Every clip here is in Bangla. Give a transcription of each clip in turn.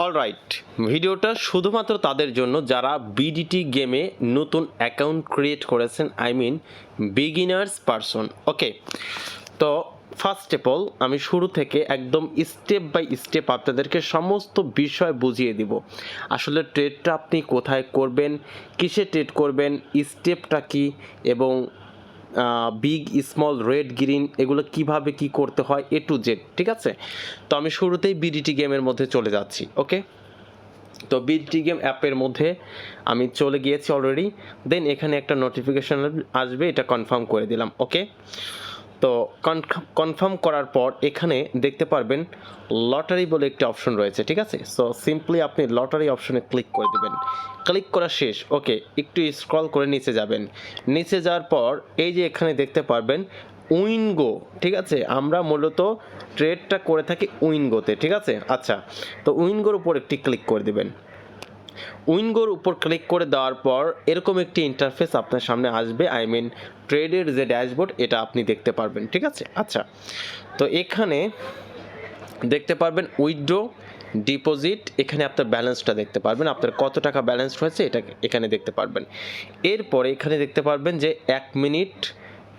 অলরাইট ভিডিওটা শুধুমাত্র তাদের জন্য, যারা বিডিটি গেমে নতুন অ্যাকাউন্ট ক্রিয়েট করেছেন I mean beginners person okay তো ফার্স্ট অফ অল আমি শুরু থেকে একদম স্টেপ বাই স্টেপ আপনাদেরকে সমস্ত বিষয় বুঝিয়ে দিব। আসলে ট্রেডটা আপনি কোথায় করবেন, কিসে ট্রেড করবেন স্টেপটা কি, এবং বিগ স্মল রেড গ্রিন এগুলো কীভাবে কি করতে হয় এ টু জেড ঠিক আছে? তো আমি শুরুতেই বিডিটি গেমের মধ্যে চলে যাচ্ছি ওকে তো বিডিটি গেম অ্যাপের মধ্যে আমি চলে গিয়েছি অলরেডি দেন এখানে একটা নোটিফিকেশান আসবে, এটা কনফার্ম করে দিলাম ওকে তো কনফার্ম করার পর এখানে দেখতে পারবেন লটারি বলে একটি অপশন রয়েছে, ঠিক আছে? সো সিম্পলি আপনি লটারি অপশনে ক্লিক করে দেবেন। ক্লিক করা শেষ। ওকে একটু স্ক্রল করে নিচে যাবেন। নিচে যাওয়ার পর এই যে এখানে দেখতে পারবেন উইনগো ঠিক আছে? আমরা মূলত ট্রেডটা করে থাকি উইনগোতে ঠিক আছে? আচ্ছা তো উইনগোর উপর একটি ক্লিক করে দেবেন। উইনগোর উপর ক্লিক করে দেওয়ার পর এরকম একটি ইন্টারফেস আপনার সামনে আসবে আই মিন ট্রেডের যে ড্যাশবোর্ড, এটা আপনি দেখতে পারবেন, ঠিক আছে? আচ্ছা তো এখানে দেখতে পারবেন উইথড্রো ডিপোজিট, এখানে আপনার ব্যালেন্সটা দেখতে পারবেন, আপনার কত টাকা ব্যালেন্স রয়েছে, এটা এখানে দেখতে পারবেন। এরপরে এখানে দেখতে পারবেন যে এক মিনিট,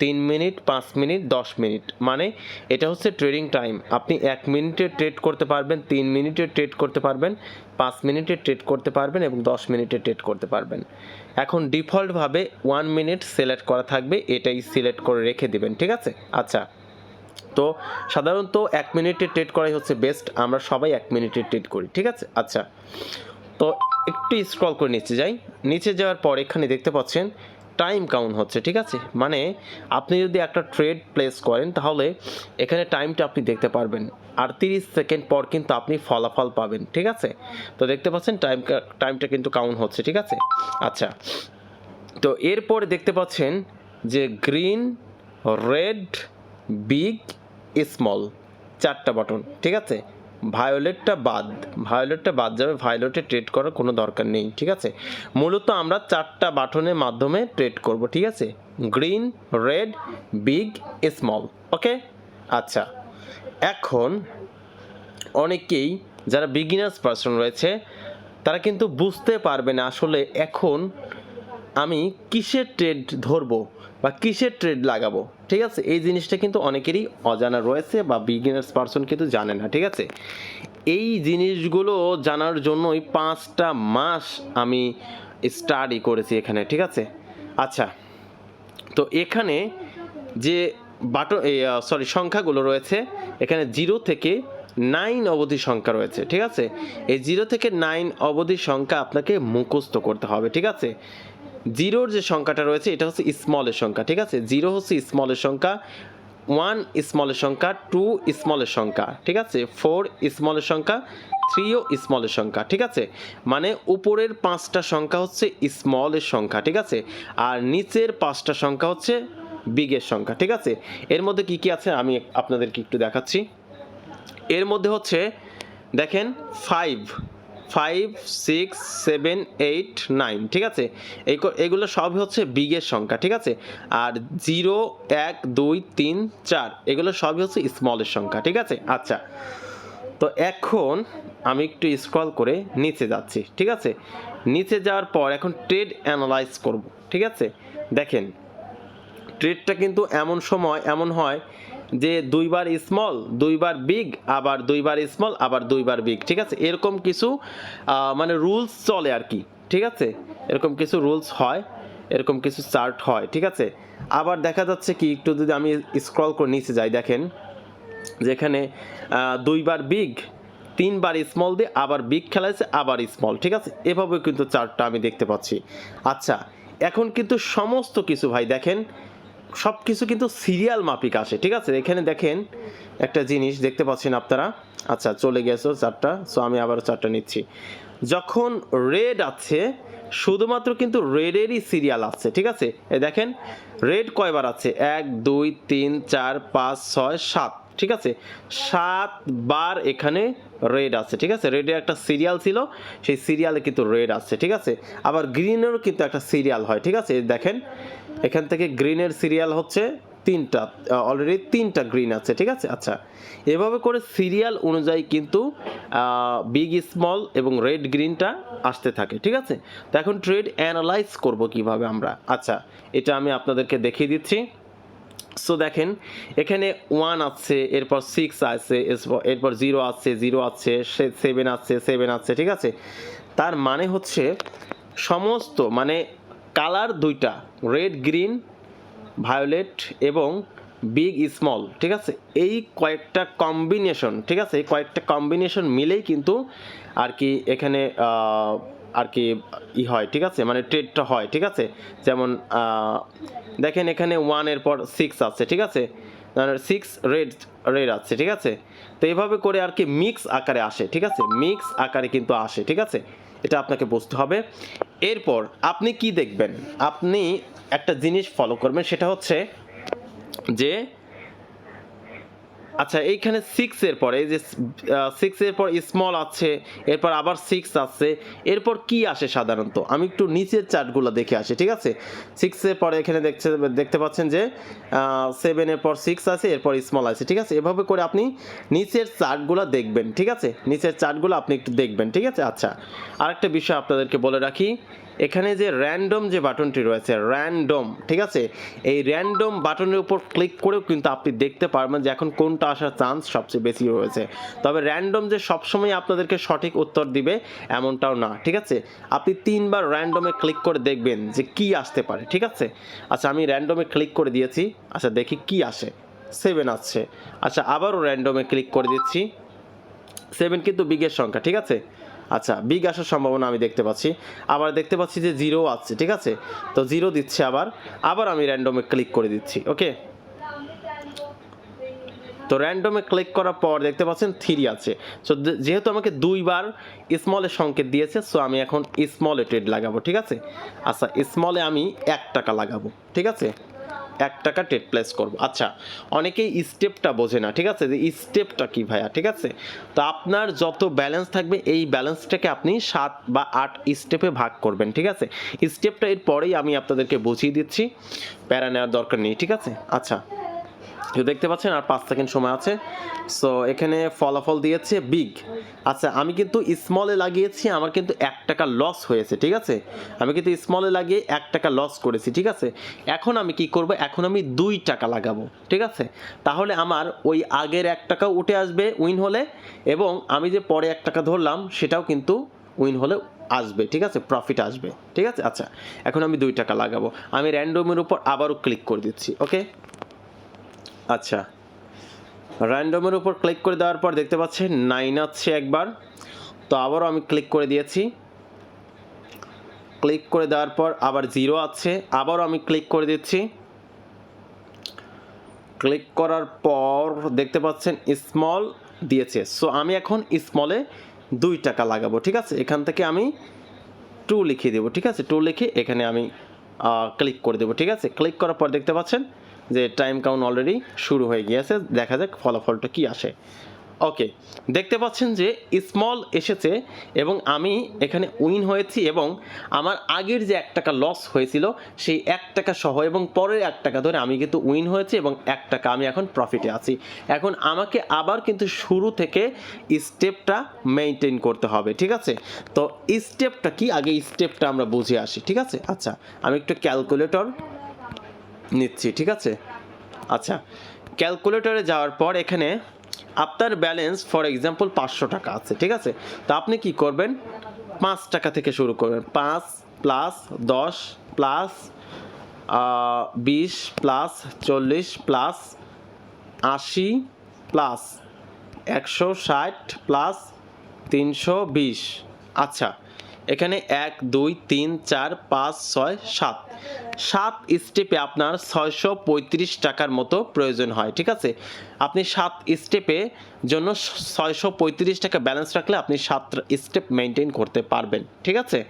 তিন মিনিট, পাঁচ মিনিট, দশ মিনিট মানে এটা হচ্ছে ট্রেডিং টাইম। আপনি এক মিনিটে ট্রেড করতে পারবেন, তিন মিনিটে ট্রেড করতে পারবেন পাঁচ মিনিটে ট্রেড করতে পারবেন এবং দশ মিনিটে ট্রেড করতে পারবেন। এখন ডিফল্টভাবে ওয়ান মিনিট সিলেক্ট করা থাকবে, এটাই সিলেক্ট করে রেখে দিবেন, ঠিক আছে? আচ্ছা। তো সাধারণত এক মিনিটে ট্রেড করাই হচ্ছে বেস্ট, আমরা সবাই এক মিনিটে ট্রেড করি, ঠিক আছে? আচ্ছা। তো একটু স্ক্রল করে নিচে যাই। নিচে যাওয়ার পর এখানে দেখতে পাচ্ছেন, টাইম কাউন্ট হচ্ছে, ঠিক আছে? মানে আপনি যদি একটা ট্রেড প্লেস করেন, তাহলে এখানে টাইমটা আপনি দেখতে পারবেন। আর তিরিশ সেকেন্ড পর কিন্তু আপনি ফলাফল পাবেন, ঠিক আছে? তো দেখতে পাচ্ছেন টাইম টাইমটা কিন্তু কাউন্ট হচ্ছে, ঠিক আছে? আচ্ছা তো এরপরে দেখতে পাচ্ছেন যে গ্রিন রেড বিগ স্মল চারটা বাটন ঠিক আছে? ভায়োলেটটা বাদ ভায়োলেটটা বাদ যাবে ভায়োলেটে ট্রেড করার কোনো দরকার নেই, ঠিক আছে? মূলত আমরা চারটা বাটনের মাধ্যমে ট্রেড করব, ঠিক আছে? Green red big small okay আচ্ছা এখন অনেকেই যারা বিগিনার্স পার্সন রয়েছে, তারা কিন্তু বুঝতে পারবে না আসলে এখন আমি কিসের ট্রেড ধরবো বা কিসের ট্রেড লাগাবো। ঠিক আছে? এই জিনিসটা কিন্তু অনেকেরই অজানা রয়েছে বা বিগিনার্স পার্সন কিন্তু জানে না, ঠিক আছে? এই জিনিসগুলো জানার জন্যই পাঁচটা মাস আমি স্টাডি করেছি এখানে, ঠিক আছে? আচ্ছা তো এখানে যে বাটন সরি সংখ্যাগুলো রয়েছে। এখানে জিরো থেকে নাইন অবধি সংখ্যা রয়েছে, ঠিক আছে? এই জিরো থেকে নাইন অবধি সংখ্যা আপনাকে মুখস্থ করতে হবে, ঠিক আছে? জিরোর যে সংখ্যাটা রয়েছে, এটা হচ্ছে স্মলের সংখ্যা, ঠিক আছে? জিরো হচ্ছে স্মলের সংখ্যা, ওয়ান স্মলের সংখ্যা, টু স্মলের সংখ্যা, ঠিক আছে? ফোর স্মলের সংখ্যা, থ্রিও স্মলের সংখ্যা, ঠিক আছে? মানে উপরের পাঁচটা সংখ্যা হচ্ছে স্মলের সংখ্যা, ঠিক আছে? আর নিচের পাঁচটা সংখ্যা হচ্ছে বিগের সংখ্যা, ঠিক আছে? এর মধ্যে কি কি আছে আমি আপনাদেরকে একটু দেখাচ্ছি। এর মধ্যে হচ্ছে, দেখেন five five six seven eight nine ঠিক আছে? এই এগুলো সবই হচ্ছে বিগের সংখ্যা, ঠিক আছে? আর জিরো এক, দুই, তিন, চার, এগুলো সবই হচ্ছে স্মলের সংখ্যা, ঠিক আছে? আচ্ছা তো এখন আমি একটু স্ক্রল করে নিচে যাচ্ছি, ঠিক আছে? নিচে যাওয়ার পর এখন ট্রেড অ্যানালাইজ করব, ঠিক আছে? দেখেন ট্রেডটা কিন্তু এমন সময় এমন হয় যে দুইবার স্মল দুইবার বিগ আবার দুইবার স্মল আবার দুইবার বিগ ঠিক আছে? এরকম কিছু মানে রুলস চলে আর কি, ঠিক আছে? এরকম কিছু রুলস হয়, এরকম কিছু চার্ট হয়, ঠিক আছে? আবার দেখা যাচ্ছে কি, একটু যদি আমি স্ক্রল করে নিচে যাই, দেখেন, যেখানে দুইবার বিগ তিনবার স্মল দিয়ে আবার বিগ খেলাইছে, আবার স্মল ঠিক আছে? এভাবে কিন্তু চার্টটা আমি দেখতে পাচ্ছি। আচ্ছা এখন কিন্তু সমস্ত কিছু ভাই, দেখেন সব কিছু কিন্তু সিরিয়াল মাফিক আসে ঠিক আছে? এখানে দেখেন একটা জিনিস, দেখতে পাচ্ছেন আপনারা? আচ্ছা চলে গেছো চারটা সো আমি আবার চারটা নিচ্ছি। যখন রেড আছে, শুধুমাত্র কিন্তু রেডেরই সিরিয়াল আছে, ঠিক আছে? এ দেখেন, রেড কয়বার আছে? এক, দুই, তিন, চার, পাঁচ, ছয়, সাত, ঠিক আছে? সাত বার এখানে রেড আছে, ঠিক আছে? রেডের একটা সিরিয়াল ছিল, সেই সিরিয়ালে কিন্তু রেড আছে, ঠিক আছে? আবার গ্রিনেরও কিন্তু একটা সিরিয়াল হয়, ঠিক আছে? দেখেন এখান থেকে গ্রিনের সিরিয়াল হচ্ছে তিনটা অলরেডি তিনটা গ্রিন আছে, ঠিক আছে? আচ্ছা এভাবে করে সিরিয়াল অনুযায়ী কিন্তু বিগ স্মল এবং রেড গ্রিনটা আসতে থাকে, ঠিক আছে? তো এখন ট্রেড অ্যানালাইজ করব কীভাবে আমরা। আচ্ছা এটা আমি আপনাদেরকে দেখিয়ে দিচ্ছি। সো দেখেন, এখানে ওয়ান আছে, এরপর সিক্স আছে, এরপর- জিরো আছে জিরো আছে সেভেন আছে সেভেন আছে, ঠিক আছে? তার মানে হচ্ছে, সমস্ত মানে কালার দুইটা, রেড, গ্রিন, ভায়োলেট এবং বিগ, স্মল, ঠিক আছে? এই কয়েকটা কম্বিনেশন, ঠিক আছে? এই কয়েকটা কম্বিনেশন মিলেই কিন্তু আর কি এখানে আর কি ই হয়, ঠিক আছে? মানে ট্রেডটা হয়, ঠিক আছে? যেমন দেখেন এখানে ওয়ানের পর সিক্স আছে, ঠিক আছে? সিক্স রেড রেড আছে, ঠিক আছে? তো এইভাবে করে আর কি মিক্স আকারে আসে, ঠিক আছে? মিক্স আকারে কিন্তু আসে, ঠিক আছে? এটা আপনাকে বুঝতে হবে। এরপর আপনি কি দেখবেন? আপনি একটা জিনিস ফলো করবেন, সেটা হচ্ছে যে আচ্ছা এইখানে সিক্স এর পরে, এই যে সিক্স এর পর স্মল আছে, এরপর আবার সিক্স আছে, এরপর কি আসে সাধারণত? আমি একটু নিচের চার্টগুলো দেখে আসি, ঠিক আছে? সিক্স এর পরে এখানে দেখছে, দেখতে পাচ্ছেন যে সেভেন এর পর সিক্স আছে, এরপর স্মল আছে, ঠিক আছে? এভাবে করে আপনি নিচের চার্টগুলো দেখবেন, ঠিক আছে? নিচের চার্টগুলো আপনি একটু দেখবেন, ঠিক আছে? আচ্ছা আরেকটা বিষয় আপনাদেরকে বলে রাখি। এখানে যে র্যান্ডম যে বাটনটি রয়েছে র্যান্ডম ঠিক আছে? এই র্যান্ডম বাটনের উপর ক্লিক করেও কিন্তু আপনি দেখতে পারবেন যে এখন কোনটা আসার চান্স সবচেয়ে বেশি রয়েছে। তবে র্যান্ডম যে সবসময় আপনাদেরকে সঠিক উত্তর দিবে, এমনটাও না, ঠিক আছে? আপনি তিনবার র্যান্ডমে ক্লিক করে দেখবেন যে কি আসতে পারে, ঠিক আছে? আচ্ছা আমি র্যান্ডমে ক্লিক করে দিয়েছি। আচ্ছা দেখি কি আসে। সেভেন আসছে। আচ্ছা আবারও র্যান্ডমে ক্লিক করে দিচ্ছি। সেভেন কিন্তু বিগের সংখ্যা, ঠিক আছে? আচ্ছা বিগ আসার সম্ভাবনা আমি দেখতে পাচ্ছি। আবার দেখতে পাচ্ছি যে জিরো আছে, ঠিক আছে? তো জিরো দিচ্ছে আবার। আবার আমি র্যান্ডমে ক্লিক করে দিচ্ছি ওকে তো র্যান্ডমে ক্লিক করার পর দেখতে পাচ্ছেন থ্রি আছে। সো যেহেতু আমাকে দুইবার স্মলের সংকেত দিয়েছে সো আমি এখন স্মলে ট্রেড লাগাবো, ঠিক আছে? আচ্ছা স্মলে আমি এক টাকা লাগাবো, ঠিক আছে? এক টাকা ট্রেড প্লেস করব। আচ্ছা অনেকেই স্টেপটা বোঝে না, ঠিক আছে? যে স্টেপটা কি ভাইয়া, ঠিক আছে? তো আপনার যত ব্যালেন্স থাকবে, এই ব্যালেন্সটাকে আপনি সাত বা আট স্টেপে ভাগ করবেন, ঠিক আছে? স্টেপটা এর পরেই আমি আপনাদেরকে বুঝিয়ে দিচ্ছি। প্যারা নেওয়ার দরকার নেই, ঠিক আছে? আচ্ছা তো দেখতে পাচ্ছেন আর পাঁচ সেকেন্ড সময় আছে। সো এখানে ফলাফল দিয়েছে বিগ আচ্ছা আমি কিন্তু স্মলে লাগিয়েছি, আমার কিন্তু এক টাকা লস হয়েছে, ঠিক আছে? আমি কিন্তু স্মলে লাগিয়ে এক টাকা লস করেছি, ঠিক আছে? এখন আমি কি করব? এখন আমি দুই টাকা লাগাবো, ঠিক আছে? তাহলে আমার ওই আগের এক টাকা উঠে আসবে উইন হলে, এবং আমি যে পরে এক টাকা ধরলাম, সেটাও কিন্তু উইন হলে আসবে, ঠিক আছে? প্রফিট আসবে, ঠিক আছে? আচ্ছা এখন আমি দুই টাকা লাগাবো। আমি র্যান্ডমের উপর আবারও ক্লিক করে দিচ্ছি ওকে আচ্ছা। র্যান্ডমের উপর ক্লিক করে দেওয়ার পর দেখতে পাচ্ছেন নাইন আছে একবার। তো আবারও আমি ক্লিক করে দিয়েছি। ক্লিক করে দেওয়ার পর আবার জিরো আছে। আবারও আমি ক্লিক করে দিচ্ছি। ক্লিক করার পর দেখতে পাচ্ছেন স্মল দিয়েছে। সো আমি এখন স্মলে দুই টাকা লাগাবো, ঠিক আছে? এখান থেকে আমি টু লিখে দেবো, ঠিক আছে? টু লিখে এখানে আমি ক্লিক করে দেবো, ঠিক আছে? ক্লিক করার পর দেখতে পাচ্ছেন যে টাইম কাউন্ট অলরেডি শুরু হয়ে গিয়েছে, দেখা যাক ফলাফলটা কি আসে। ওকে দেখতে পাচ্ছেন যে স্মল এসেছে এবং আমি এখানে উইন হয়েছি এবং আমার আগের যে এক টাকা লস হয়েছিল, সেই এক টাকা সহ এবং পরের এক টাকা ধরে আমি কিন্তু উইন হয়েছি এবং এক টাকা আমি এখন প্রফিটে আছি। এখন আমাকে আবার কিন্তু শুরু থেকে স্টেপটা মেনটেন করতে হবে, ঠিক আছে? তো স্টেপটা কি? আগে স্টেপটা আমরা বুঝে আসি, ঠিক আছে? আচ্ছা আমি একটু ক্যালকুলেটর নিচ্ছি, ঠিক আছে? আচ্ছা ক্যালকুলেটরে যাওয়ার পর এখানে আপনার ব্যালেন্স ফর এক্সাম্পল পাঁচশো টাকা আছে, ঠিক আছে? তো আপনি কি করবেন? পাঁচ টাকা থেকে শুরু করবেন। পাঁচ প্লাস দশ প্লাস বিশ প্লাস চল্লিশ প্লাস আশি প্লাস একশো ষাট প্লাস তিনশো বিশ। আচ্ছা এখানে এক, দুই, তিন, চার, পাঁচ, ছয়, সাত। সাত স্টেপে আপনার ছয়শো পঁয়ত্রিশ টাকার মতো প্রয়োজন হয়, ঠিক আছে? আপনি সাত স্টেপে জন্য ছয়শো পঁয়ত্রিশ টাকা ব্যালেন্স রাখলে আপনি সাত স্টেপ মেনটেন করতে পারবেন, ঠিক আছে?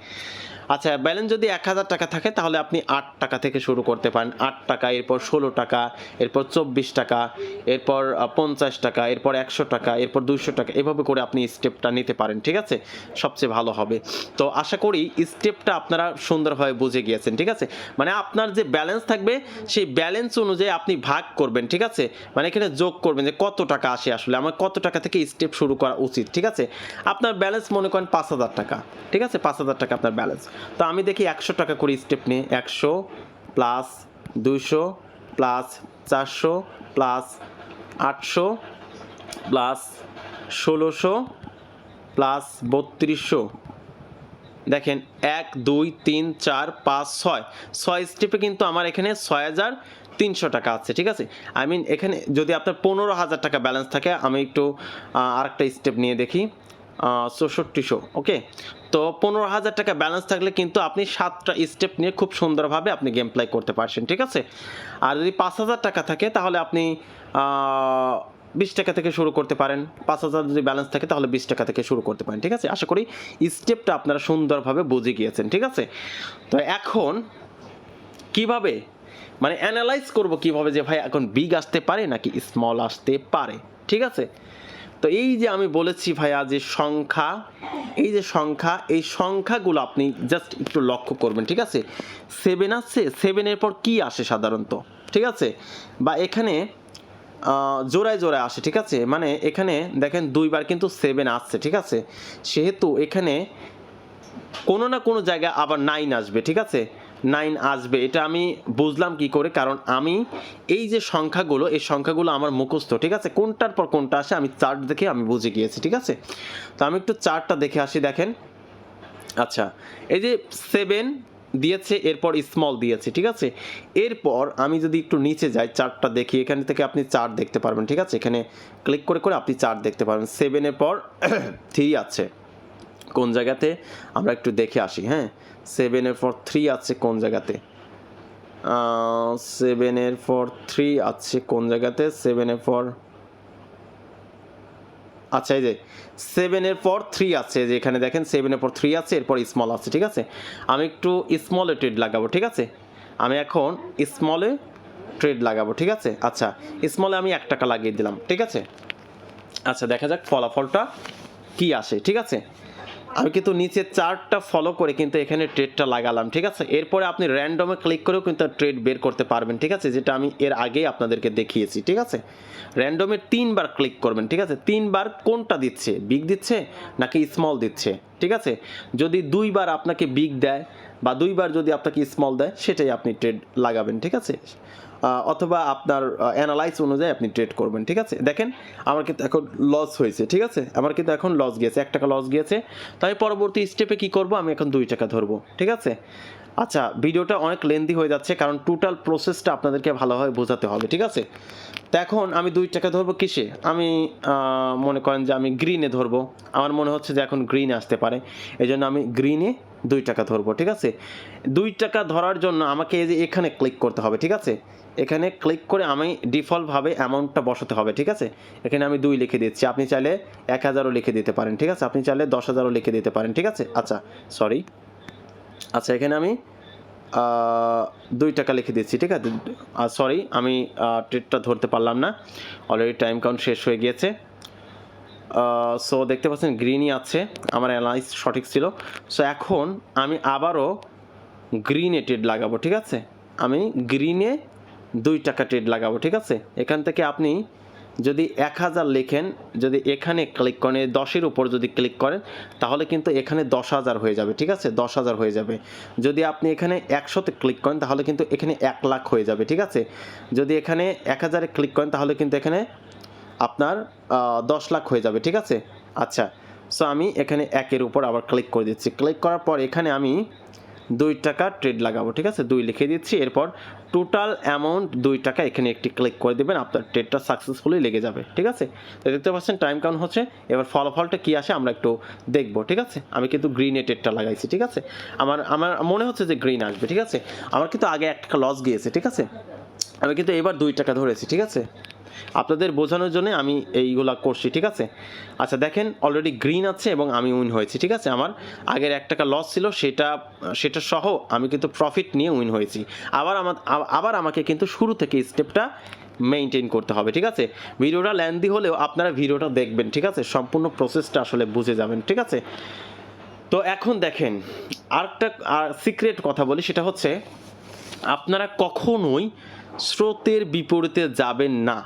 আচ্ছা ব্যালেন্স যদি এক হাজার টাকা থাকে, তাহলে আপনি আট টাকা থেকে শুরু করতে পারেন। আট টাকা, এরপর ষোলো টাকা, এরপর চব্বিশ টাকা, এরপর পঞ্চাশ টাকা, এরপর একশো টাকা, এরপর দুশো টাকা, এভাবে করে আপনি স্টেপটা নিতে পারেন, ঠিক আছে? সবচেয়ে ভালো হবে। তো আশা করি স্টেপটা আপনারা সুন্দরভাবে বুঝে গিয়েছেন, ঠিক আছে? মানে আপনার যে ব্যালেন্স থাকবে, সেই ব্যালেন্স অনুযায়ী আপনি ভাগ করবেন, ঠিক আছে? মানে এখানে যোগ করবেন যে কত টাকা আসে আসলে, আমার কত টাকা থেকে স্টেপ শুরু করা উচিত, ঠিক আছে? আপনার ব্যালেন্স মনে করেন পাঁচ হাজার টাকা, ঠিক আছে? পাঁচ হাজার টাকা আপনার ব্যালেন্স তো আমি দেখি একশো টাকা করে স্টেপ নিয়ে একশো প্লাস দুইশো প্লাস চারশো প্লাস আটশো প্লাস ষোলোশো প্লাস বত্রিশশো। দেখেন, এক, দুই, তিন, চার, পাঁচ, ছয়। ছয় স্টেপে কিন্তু আমার এখানে ছয় হাজার তিনশো টাকা আছে, ঠিক আছে? আই মিন এখানে যদি আপনার পনেরো হাজার টাকা ব্যালেন্স থাকে, আমি একটু আরেকটা স্টেপ নিয়ে দেখি। চৌষট্টিশো ওকে তো পনেরো হাজার টাকা ব্যালেন্স থাকলে কিন্তু আপনি সাতটা স্টেপ নিয়ে খুব সুন্দরভাবে আপনি গেম প্লে করতে পারছেন, ঠিক আছে? আর যদি পাঁচ হাজার টাকা থাকে, তাহলে আপনি বিশ টাকা থেকে শুরু করতে পারেন। পাঁচ হাজার যদি ব্যালেন্স থাকে, তাহলে বিশ টাকা থেকে শুরু করতে পারেন, ঠিক আছে? আশা করি স্টেপটা আপনারা সুন্দরভাবে বুঝে গিয়েছেন, ঠিক আছে? তো এখন কীভাবে মানে অ্যানালাইজ করব কীভাবে যে ভাই এখন বিগ আসতে পারে নাকি স্মল আসতে পারে, ঠিক আছে? তো এই যে আমি বলেছি ভাইয়া যে সংখ্যা, এই যে সংখ্যা, এই সংখ্যাগুলো আপনি জাস্ট একটু লক্ষ্য করবেন, ঠিক আছে? সেভেন আসছে সেভেনের পর কি আসে সাধারণত, ঠিক আছে? বা এখানে জোড়ায় জোড়ায় আসে, ঠিক আছে? মানে এখানে দেখেন দুইবার কিন্তু সেভেন আসছে, ঠিক আছে? সেহেতু এখানে কোনো না কোনো জায়গায় আবার নাইন আসবে, ঠিক আছে? নাইন আসবে। এটা আমি বুঝলাম কি করে? কারণ আমি এই যে সংখ্যাগুলো, এই সংখ্যাগুলো আমার মুখস্থ, ঠিক আছে? কোনটার পর কোনটা আসে আমি চার্ট দেখে আমি বুঝে গিয়েছি, ঠিক আছে? তো আমি একটু চার্টটা দেখে আসি, দেখেন। আচ্ছা এই যে সেভেন দিয়েছে, এরপর স্মল দিয়েছে, ঠিক আছে? এরপর আমি যদি একটু নিচে যাই, চার্টটা দেখি, এখান থেকে আপনি চার্ট দেখতে পারবেন, ঠিক আছে? এখানে ক্লিক করে করে আপনি চার্ট দেখতে পারবেন। সেভেনের পর থ্রি আছে। কোন জায়গাতে? আমরা একটু দেখে আসি হ্যাঁ? সেভেনের পর থ্রি আছে কোন জায়গাতে? সেভেনের পর থ্রি আছে কোন জায়গাতে? সেভেনের পর আচ্ছা এই যে সেভেনের পর থ্রি আছে যে এখানে দেখেন সেভেনের পর থ্রি আছে, এরপর স্মল আছে, ঠিক আছে? আমি একটু স্মলে ট্রেড লাগাবো, ঠিক আছে? আমি এখন স্মলে ট্রেড লাগাবো, ঠিক আছে? আচ্ছা স্মলে আমি এক টাকা লাগিয়ে দিলাম, ঠিক আছে? আচ্ছা দেখা যাক ফলাফলটা কি আসে, ঠিক আছে? আমি কিন্তু নিচে চার্টটা ফলো করে কিন্তু এখানে ট্রেডটা লাগালাম, ঠিক আছে? এরপরে আপনি র্যান্ডমে ক্লিক করেও কিন্তু ট্রেড বের করতে পারবেন, ঠিক আছে? যেটা আমি এর আগেই আপনাদেরকে দেখিয়েছি, ঠিক আছে? র্যান্ডমে তিনবার ক্লিক করবেন, ঠিক আছে? তিনবার কোনটা দিচ্ছে? বিগ দিচ্ছে নাকি স্মল দিচ্ছে, ঠিক আছে? যদি দুইবার আপনাকে বিগ দেয় বা দুইবার যদি আপনাকে স্মল দেয়, সেটাই আপনি ট্রেড লাগাবেন, ঠিক আছে? অথবা আপনার অ্যানালাইজ অনুযায়ী আপনি ট্রেড করবেন, ঠিক আছে? দেখেন, আমার কিন্তু এখন লস হয়েছে, ঠিক আছে? আমার কিন্তু এখন লস গিয়েছে, এক টাকা লস গিয়েছে। তাই পরবর্তী স্টেপে কি করব? আমি এখন দুই টাকা ধরবো, ঠিক আছে? আচ্ছা ভিডিওটা অনেক লেন্দি হয়ে যাচ্ছে, কারণ টোটাল প্রসেসটা আপনাদেরকে ভালোভাবে বোঝাতে হবে, ঠিক আছে? তো এখন আমি দুই টাকা ধরবো কিসে? আমি মনে করেন যে আমি গ্রিনে ধরবো। আমার মনে হচ্ছে যে এখন গ্রিন আসতে পারে। এই জন্য আমি গ্রিনে দুই টাকা ধরবো, ঠিক আছে? দুই টাকা ধরার জন্য আমাকে এই যে এখানে ক্লিক করতে হবে, ঠিক আছে? এখানে ক্লিক করে আমি ডিফল্টভাবে অ্যামাউন্টটা বসাতে হবে, ঠিক আছে? এখানে আমি দুই লিখে দিচ্ছি, আপনি চাইলে এক হাজারও লিখে দিতে পারেন, ঠিক আছে? আপনি চাইলে দশ হাজারও লিখে দিতে পারেন, ঠিক আছে? আচ্ছা সরি আচ্ছা এখানে আমি দুই টাকা লিখে দিচ্ছি, ঠিক আছে? সরি আমি ট্রেডটা ধরতে পারলাম না। অলরেডি টাইম কাউন্ট শেষ হয়ে গিয়েছে। সো দেখতে পাচ্ছেন গ্রিনই আছে, আমার অ্যানালাইজ সঠিক ছিল। সো এখন আমি আবারও গ্রিনে ট্রেড লাগাবো, ঠিক আছে? আমি গ্রিনে দুই টাকা ট্রেড লাগাবো, ঠিক আছে? এখান থেকে আপনি যদি এক হাজার লেখেন, যদি এখানে ক্লিক করেন দশের উপর যদি ক্লিক করেন, তাহলে কিন্তু এখানে দশ হাজার হয়ে যাবে, ঠিক আছে? দশ হাজার হয়ে যাবে। যদি আপনি এখানে একশোতে ক্লিক করেন, তাহলে কিন্তু এখানে এক লাখ হয়ে যাবে, ঠিক আছে? যদি এখানে এক হাজারে ক্লিক করেন, তাহলে কিন্তু এখানে আপনার দশ লাখ হয়ে যাবে, ঠিক আছে? আচ্ছা সো আমি এখানে একের উপর আবার ক্লিক করে দিচ্ছি। ক্লিক করার পর এখানে আমি দুই টাকা ট্রেড লাগাবো, ঠিক আছে? দুই লিখে দিচ্ছি, এরপর টোটাল অ্যামাউন্ট দুই টাকা এখানে একটি ক্লিক করে দেবেন, আপনার ট্রেডটা সাকসেসফুলি লেগে যাবে, ঠিক আছে? তো দেখতে পাচ্ছেন টাইম কাউন্ট হচ্ছে, এবার ফলাফলটা কী আসে আমরা একটু দেখব, ঠিক আছে? আমি কিন্তু গ্রিনে ট্রেডটা লাগাইছি, ঠিক আছে? আমার আমার মনে হচ্ছে যে গ্রিন আসবে, ঠিক আছে? আমার কিন্তু আগে এক টাকা লস গিয়েছে, ঠিক আছে? আমি কিন্তু এবার দুই টাকা ধরেছি, ঠিক আছে? আপনাদের বোঝানোর জন্য আমি এইগুলা করছি, ঠিক আছে? আচ্ছা দেখেন অলরেডি গ্রিন আছে এবং আমি উইন হয়েছি, ঠিক আছে? আমার আগের এক টাকা লস ছিল, সেটা সেটা সহ আমি কিন্তু প্রফিট নিয়ে উইন হয়েছি। আবার আমার, আবার আমাকে কিন্তু শুরু থেকে স্টেপটা মেনটেন করতে হবে, ঠিক আছে? ভিডিওটা ল্যান্দি হলেও আপনারা ভিডিওটা দেখবেন, ঠিক আছে? সম্পূর্ণ প্রসেসটা আসলে বুঝে যাবেন, ঠিক আছে? তো এখন দেখেন, আরেকটা, আর সিক্রেট কথা বলি, সেটা হচ্ছে আপনারা কখনোই স্রোতের বিপরীতে যাবেন না।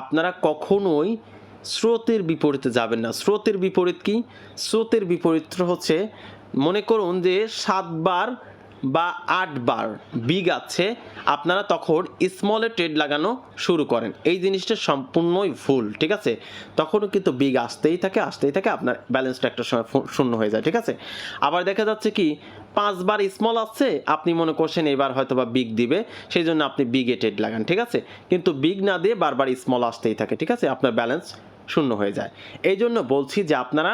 আপনারা কখনোই স্রোতের বিপরীতে যাবেন না। স্রোতের বিপরীত কি? স্রোতের বিপরীত হচ্ছে, মনে করুন যে সাতবার বা আটবার বিগ আছে, আপনারা তখন স্মলে ট্রেড লাগানো শুরু করেন। এই জিনিসটা সম্পূর্ণই ভুল, ঠিক আছে? তখনও কিন্তু বিগ আসতেই থাকে আসতেই থাকে, আপনার ব্যালেন্সটা একটা সময় শূন্য হয়ে যায়, ঠিক আছে? আবার দেখা যাচ্ছে কি পাঁচবার স্মল আসছে আপনি মনে করছেন এবার হয়তো বা বিগ দিবে সেই জন্য আপনি বিগে ট্রেড লাগান, ঠিক আছে? কিন্তু বিগ না দিয়ে বারবার স্মল আসতেই থাকে, ঠিক আছে? আপনার ব্যালেন্স শূন্য হয়ে যায়। এই জন্য বলছি যে আপনারা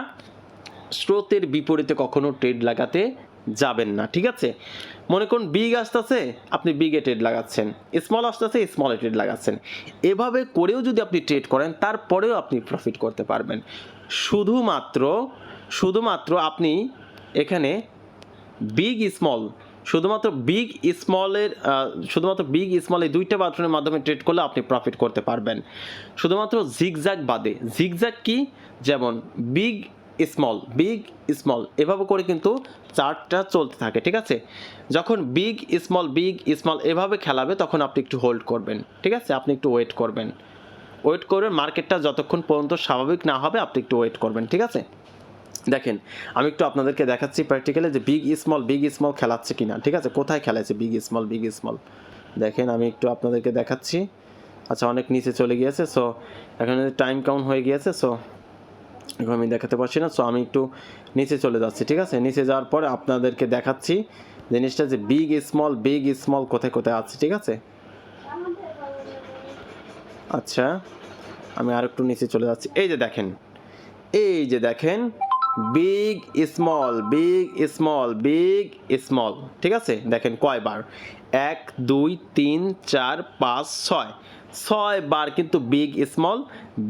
স্রোতের বিপরীতে কখনো ট্রেড লাগাতে যাবেন না, ঠিক আছে? মনে করুন বিগ আসতেছে, আপনি বিগে ট্রেড লাগাচ্ছেন। স্মল আসতেছে স্মলে ট্রেড লাগাচ্ছেন। এভাবে করেও যদি আপনি ট্রেড করেন, তারপরেও আপনি প্রফিট করতে পারবেন। শুধুমাত্র শুধুমাত্র আপনি এখানে বিগ স্মল শুধুমাত্র বিগ স্মলের শুধুমাত্র বিগ স্মল এই দুইটা বাথরুমের মাধ্যমে ট্রেড করলে আপনি প্রফিট করতে পারবেন। শুধুমাত্র জিগজ্যাগ বাদে। জিগজ্যাগ কি? যেমন বিগ স্মল বিগ স্মল এভাবে করে কিন্তু চার্টটা চলতে থাকে, ঠিক আছে? যখন বিগ স্মল বিগ স্মল এভাবে খেলাবে, তখন আপনি একটু হোল্ড করবেন, ঠিক আছে? আপনি একটু ওয়েট করবেন। ওয়েট করবেন মার্কেটটা যতক্ষণ পর্যন্ত স্বাভাবিক না হবে, আপনি একটু ওয়েট করবেন, ঠিক আছে? দেখেন, আমি একটু আপনাদেরকে দেখাচ্ছি প্র্যাকটিক্যালি যে বিগ স্মল বিগ স্মল খেলাচ্ছে কিনা, ঠিক আছে? কোথায় খেলাচ্ছে বিগ স্মল বিগ স্মল দেখেন, আমি একটু আপনাদেরকে দেখাচ্ছি। আচ্ছা অনেক নিচে চলে গিয়েছে সো এখানে টাইম কাউন্ট হয়ে গিয়েছে সো এখন আমি দেখাতে পারছি না সো আমি একটু নিচে চলে যাচ্ছি, ঠিক আছে? নিচে যাওয়ার পরে আপনাদেরকে দেখাচ্ছি জিনিসটা যে বিগ স্মল বিগ স্মল কোথায় কোথায় আছে, ঠিক আছে? আচ্ছা আমি আর একটু নিচে চলে যাচ্ছি। এই যে দেখেন, এই যে দেখেন big small big small big small ঠিক আছে? দেখেন কয়বার? এক, দুই, তিন, চার, পাঁচ, ছয়। ছয় বার কিন্তু big small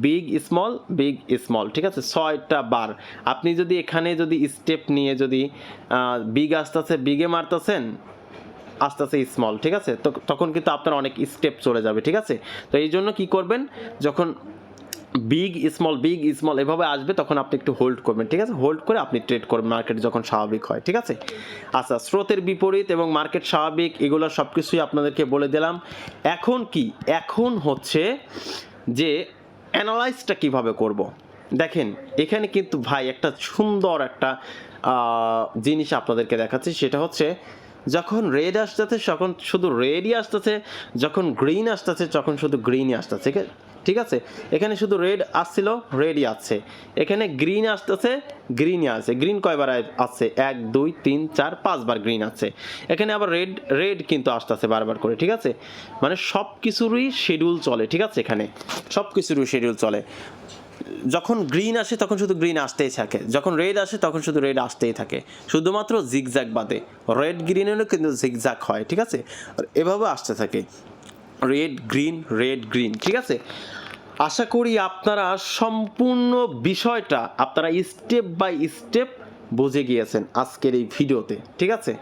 big small big small ঠিক আছে? ছয়টা বার। আপনি যদি এখানে যদি স্টেপ নিয়ে যদি বিগ আস্তে আস্তে বিগে মারতেছেন আস্তে আস্তে স্মল ঠিক আছে? তো তখন কিন্তু আপনার অনেক স্টেপ চলে যাবে। ঠিক আছে? তো এই জন্য কী করবেন? যখন বিগ স্মল বিগ স্মল এভাবে আসবে, তখন আপনি একটু হোল্ড করবেন, ঠিক আছে? হোল্ড করে আপনি ট্রেড করবেন মার্কেট যখন স্বাভাবিক হয়, ঠিক আছে? আচ্ছা স্রোতের বিপরীত এবং মার্কেট স্বাভাবিক, এগুলো সব কিছুই আপনাদেরকে বলে দিলাম। এখন কি? এখন হচ্ছে যে অ্যানালাইজটা কীভাবে করব? দেখেন, এখানে কিন্তু ভাই একটা সুন্দর একটা জিনিস আপনাদেরকে দেখাচ্ছি, সেটা হচ্ছে যখন রেড আসতেছে, তখন শুধু রেডই আসতেছে, যখন গ্রিন আসতেছে, তখন শুধু গ্রিনই আসতেছে ঠিক আছে? এখানে শুধু রেড আসছিল রেডই আছে। এখানে গ্রিন আসতেছে গ্রিনই আছে। গ্রিন কয়বার আসছে এক, দুই, তিন, চার, পাঁচবার গ্রিন আছে। এখানে আবার রেড রেড কিন্তু আসতেছে বারবার করে, ঠিক আছে? মানে সব কিছুরই শিডিউল চলে, ঠিক আছে এখানে? সব কিছুরই শিডিউল চলে। যখন গ্রিন আসে, তখন শুধু গ্রিন আসতেই থাকে। যখন রেড আসে, তখন শুধু রেড আসতেই থাকে। শুধুমাত্র জিগজ্যাগ বাদে। রেড গ্রিনেরও কিন্তু জিগজ্যাগ হয়, ঠিক আছে? এভাবে আসতে থাকে। রেড গ্রিন রেড গ্রিন ঠিক আছে? আশা করি আপনারা সম্পূর্ণ বিষয়টা আপনারা স্টেপ বাই স্টেপ বুঝে গিয়েছেন আজকের এই ভিডিওতে, ঠিক আছে?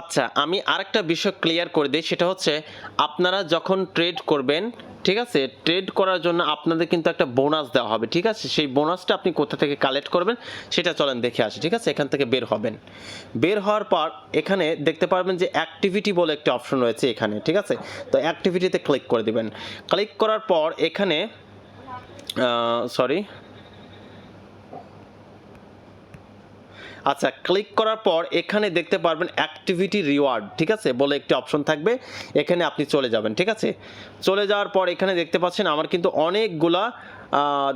আচ্ছা আমি আরেকটা বিষয় ক্লিয়ার করে দিই, সেটা হচ্ছে আপনারা যখন ট্রেড করবেন ঠিক আছে ট্রেড করার জন্য আপনাদের কিন্তু একটা বোনাস দেওয়া হবে, ঠিক আছে? সেই বোনাসটা আপনি কোথা থেকে কালেক্ট করবেন, সেটা চলেন দেখে আসি, ঠিক আছে? এখান থেকে বের হবেন। বের হওয়ার পর এখানে দেখতে পারবেন যে অ্যাক্টিভিটি বলে একটা অপশন রয়েছে এখানে, ঠিক আছে? তো অ্যাক্টিভিটিতে ক্লিক করে দিবেন। ক্লিক করার পর এখানে সরি আচ্ছা ক্লিক করার পর এখানে দেখতে পারবেন অ্যাক্টিভিটি রিওয়ার্ড ঠিক আছে? বলে একটি অপশন থাকবে, এখানে আপনি চলে যাবেন, ঠিক আছে? চলে যাওয়ার পর এখানে দেখতে পাচ্ছেন আমার কিন্তু অনেকগুলা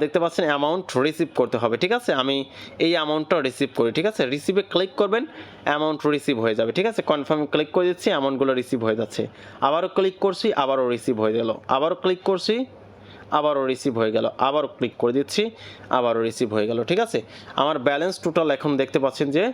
দেখতে পাচ্ছেন অ্যামাউন্ট রিসিভ করতে হবে, ঠিক আছে? আমি এই অ্যামাউন্টটা রিসিভ করি, ঠিক আছে? রিসিভে ক্লিক করবেন অ্যামাউন্ট রিসিভ হয়ে যাবে, ঠিক আছে? কনফার্ম ক্লিক করে দিচ্ছি অ্যামাউন্টগুলো রিসিভ হয়ে যাচ্ছে। আবারও ক্লিক করছি, আবারও রিসিভ হয়ে গেল। আবারও ক্লিক করছি আবারও রিসিভ হয়ে গেল। আবারও ক্লিক করে দিচ্ছি, আবারও রিসিভ হয়ে গেল, ঠিক আছে? আমার ব্যালেন্স টোটাল এখন দেখতে পাচ্ছেন যে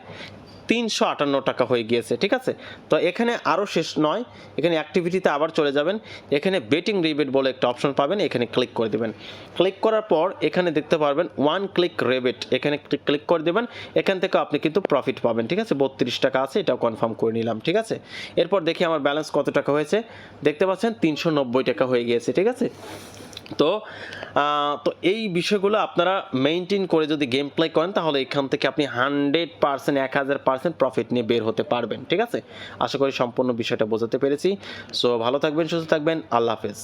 তিনশো আটান্ন টাকা হয়ে গিয়েছে, ঠিক আছে? তো এখানে আরও শেষ নয়, এখানে অ্যাক্টিভিটিতে আবার চলে যাবেন। এখানে বেটিং রিবেট বলে একটা অপশন পাবেন, এখানে ক্লিক করে দেবেন। ক্লিক করার পর এখানে দেখতে পারবেন ওয়ান ক্লিক রেবেট এখানে ক্লিক করে দেবেন। এখান থেকে আপনি কিন্তু প্রফিট পাবেন, ঠিক আছে? বত্রিশ টাকা আছে, এটাও কনফার্ম করে নিলাম, ঠিক আছে? এরপর দেখি আমার ব্যালেন্স কত টাকা হয়েছে। দেখতে পাচ্ছেন তিনশো নব্বই টাকা হয়ে গিয়েছে, ঠিক আছে? তো তো এই বিষয়গুলো আপনারা মেনটেন করে যদি গেম প্লে করেন, তাহলে এখান থেকে আপনি হান্ড্রেড পার্সেন্ট এক হাজার পার্সেন্ট প্রফিট নিয়ে বের হতে পারবেন, ঠিক আছে? আশা করি সম্পূর্ণ বিষয়টা বোঝাতে পেরেছি। সো ভালো থাকবেন, সুস্থ থাকবেন, আল্লাহ হাফেজ।